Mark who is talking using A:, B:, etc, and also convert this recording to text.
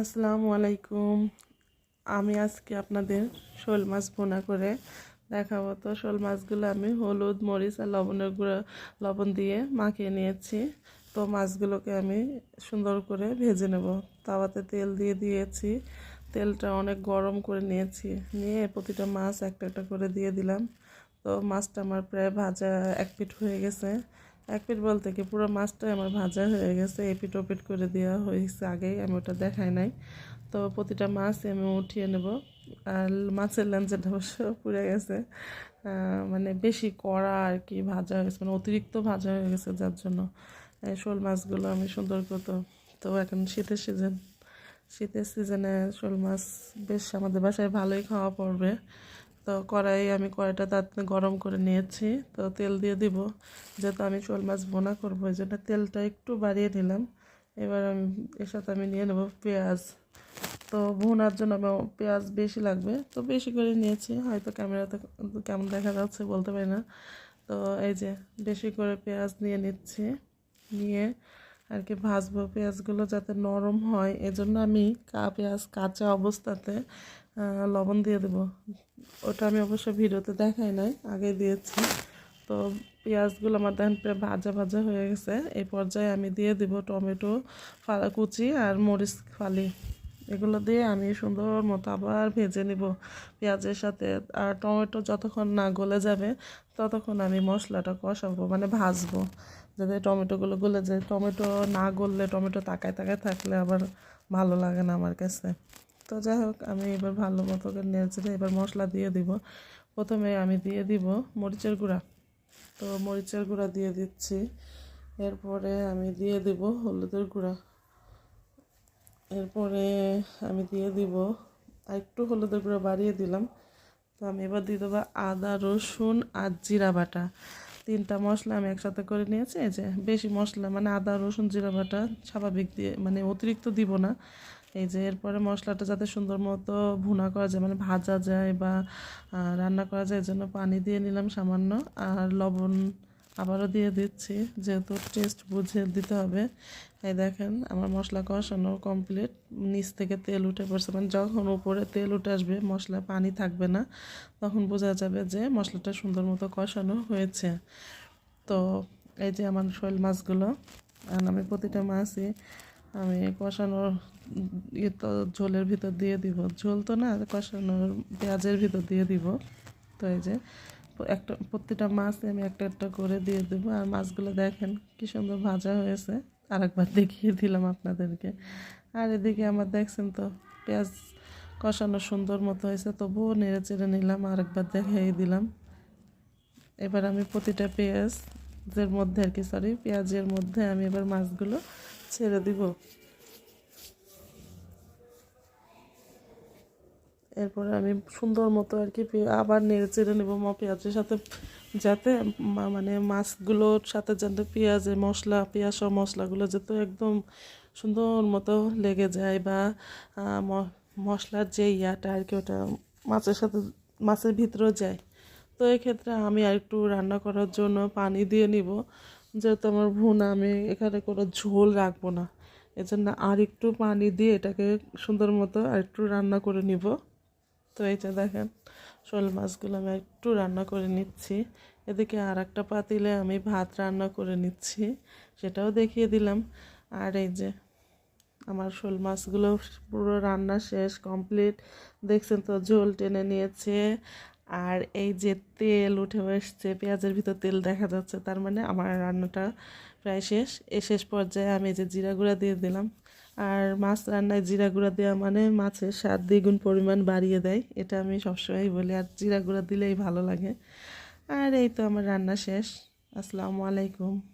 A: আসসালামু আলাইকুম। আমি আজকে আপনাদের শোল মাছ ভুনা করে দেখাবো। তো শোল মাছগুলো আমি হলুদ, মরিচ আর লবণের গুঁড়ো, লবণ দিয়ে মাখিয়ে নিয়েছি। তো মাছগুলোকে আমি সুন্দর করে ভেজে নেব। তাওয়াতে তেল দিয়ে দিয়েছি। তেলটা অনেক গরম করে নিয়েছি। নিয়ে প্রতিটা মাছ একটা একটা করে দিয়ে দিলাম। তো মাছটা আমার প্রায় ভাজা এক পিঠ হয়ে গেছে। এক পিট বলতে কি পুরো মাছটাই আমার ভাজা হয়ে গেছে, এপিট ওপিট করে দেওয়া হয়েছে আগেই, আমি ওটা দেখাই নাই। তো প্রতিটা মাছ আমি উঠিয়ে নেব। আর মাছের ল্যাঞ্চেটা অবশ্য পুড়ে গেছে। মানে বেশি কড়া আর কি ভাজা হয়ে গেছে মানে অতিরিক্ত ভাজা হয়ে গেছে যার জন্য। শোল মাছগুলো আমি সুন্দর করতো তো এখন শীতের সিজন, শীতের সিজনে শোল মাছ বেশ আমাদের বাসায় ভালোই খাওয়া পড়বে। তো কড়াই আমি কড়াইটা তাতে গরম করে নিয়েছি। তো তেল দিয়ে দিব, যেহেতু আমি শোল মাছ বোনা করব, এই জন্য তেলটা একটু বাড়িয়ে নিলাম। এবার আমি, এর সাথে আমি নিয়ে নেব পেঁয়াজ। তো ভুনার জন্য আমি পেঁয়াজ বেশি লাগবে, তো বেশি করে নিয়েছি। হয়তো ক্যামেরাতে কেমন দেখা যাচ্ছে বলতে পারি না। তো এই যে, বেশি করে পেঁয়াজ নিয়ে নিচ্ছি, নিয়ে আর কি ভাজবো পেঁয়াজগুলো যাতে নরম হয়। এজন্য আমি কা, পেঁয়াজ কাঁচা অবস্থাতে লবণ দিয়ে দেবো। ওটা আমি অবশ্য ভিডিওতে দেখাই নাই, আগে দিয়েছি। তো পেঁয়াজগুলো আমার দেখেন প্রায় ভাজা ভাজা হয়ে গেছে। এই পর্যায়ে আমি দিয়ে দিব টমেটো কুচি আর মরিচ ফালি। এগুলো দিয়ে আমি সুন্দর মতো আবার ভেজে নিব পেঁয়াজের সাথে। আর টমেটো যতক্ষণ না গলে যাবে, ততক্ষণ আমি মশলাটা কষাবো মানে ভাজবো, যাতে টমেটোগুলো গলে যায়। টমেটো না গললে, টমেটো তাকায় তাকায় থাকলে আবার ভালো লাগে না আমার কাছে। তো যাই হোক, আমি এবার ভালো মতো করে নেড়েছি এবার মশলা দিয়ে দিব। প্রথমে আমি দিয়ে দিব মরিচের গুঁড়া। তো মরিচের গুঁড়া দিয়ে দিচ্ছি। এরপরে আমি দিয়ে দিব হলুদের গুঁড়া। এরপরে আমি দিয়ে দিব একটু হলুদের গুঁড়া বাড়িয়ে দিলাম। তো আমি এবার দিয়ে দেবো আদা, রসুন আর জিরা বাটা। তিনটা মশলা আমি একসাথে করে নিয়েছি যে বেশি মশলা মানে আদা, রসুন, জিরা বাটা স্বাভাবিক দিয়ে মানে অতিরিক্ত দিব না। এই যে এরপরে মশলাটা যাতে সুন্দর মতো ভুনা করা যায় মানে ভাজা যায় বা রান্না করা যায় জন্য পানি দিয়ে নিলাম সামান্য। আর লবণ আবারও দিয়ে দিচ্ছি, যেহেতু টেস্ট বুঝে দিতে হবে। এই দেখেন, আমার মশলা কষানো কমপ্লিট নিচ থেকে তেল উঠে পড়ছে মানে যখন উপরে তেল উঠে আসবে মশলা পানি থাকবে না, তখন বোঝা যাবে যে মশলাটা সুন্দর মতো কষানো হয়েছে। তো, এই যে আমার শৈল মাছগুলো আমি প্রতিটা মাছই আমি কষানোর ইয়ে তো ঝোলের ভিতর দিয়ে দিব। ঝোল তো না, কষানোর পেঁয়াজের ভিতর দিয়ে দিব। তো এই যে একটা, প্রতিটা মাছ আমি একটা একটা করে দিয়ে দেবো। আর মাছগুলো দেখেন কি সুন্দর ভাজা হয়েছে। আরেকবার দেখিয়ে দিলাম আপনাদেরকে। আর এদিকে আমার দেখছেন তো, পেঁয়াজ কষানো সুন্দর মতো হয়েছে। তবুও নেড়ে চেড়ে নিলাম, আরেকবার দেখিয়ে দিলাম। এবার আমি প্রতিটা পেঁয়াজের মধ্যে আর কি সরি পেঁয়াজের মধ্যে আমি এবার মাছগুলো ছেড়ে দিব। এরপরে আমি সুন্দর মতো আর কি আবার নেড়ে চেড়ে নেব মা পেঁয়াজের সাথে, যাতে মানে মাছগুলোর সাথে যাতে পেঁয়াজের মশলা, পেঁয়াজ সব মশলাগুলো যাতে একদম সুন্দর মতো লেগে যায় বা মশলার যে ইয়াটা আর কি ওটা মাছের সাথে, মাছের ভিতরেও যায়। তো এক্ষেত্রে আমি আর একটু রান্না করার জন্য পানি দিয়ে নিব। যেহেতু আমার ভুনা আমি এখানে কোনো ঝোল রাখব না। এজন্য আর একটু পানি দিয়ে এটাকে সুন্দর মতো আর একটু রান্না করে নিব। তো এটা দেখেন, শোল মাছগুলো আমি একটু রান্না করে নিচ্ছি। এদিকে আর একটা পাতিলে আমি ভাত রান্না করে নিচ্ছি, সেটাও দেখিয়ে দিলাম। আর এই যে আমার শোল মাছগুলো পুরো রান্না শেষ, কমপ্লিট। দেখছেন তো, ঝোল টেনে নিয়েছে। আর এই যে তেল উঠে বসছে, পেঁয়াজের ভিতর তেল দেখা যাচ্ছে, তার মানে আমার রান্নাটা প্রায় শেষ। এ শেষ পর্যায়ে আমি যে জিরা গুঁড়া দিয়ে দিলাম। আর মাছ রান্নায় জিরা গুঁড়া দেওয়া মানে মাছের স্বাদ দ্বিগুণ পরিমাণ বাড়িয়ে দেয়, এটা আমি সবসময় বলি। আর জিরা গুঁড়া দিলেই ভালো লাগে। আর এই তো আমার রান্না শেষ। আসসালামু আলাইকুম।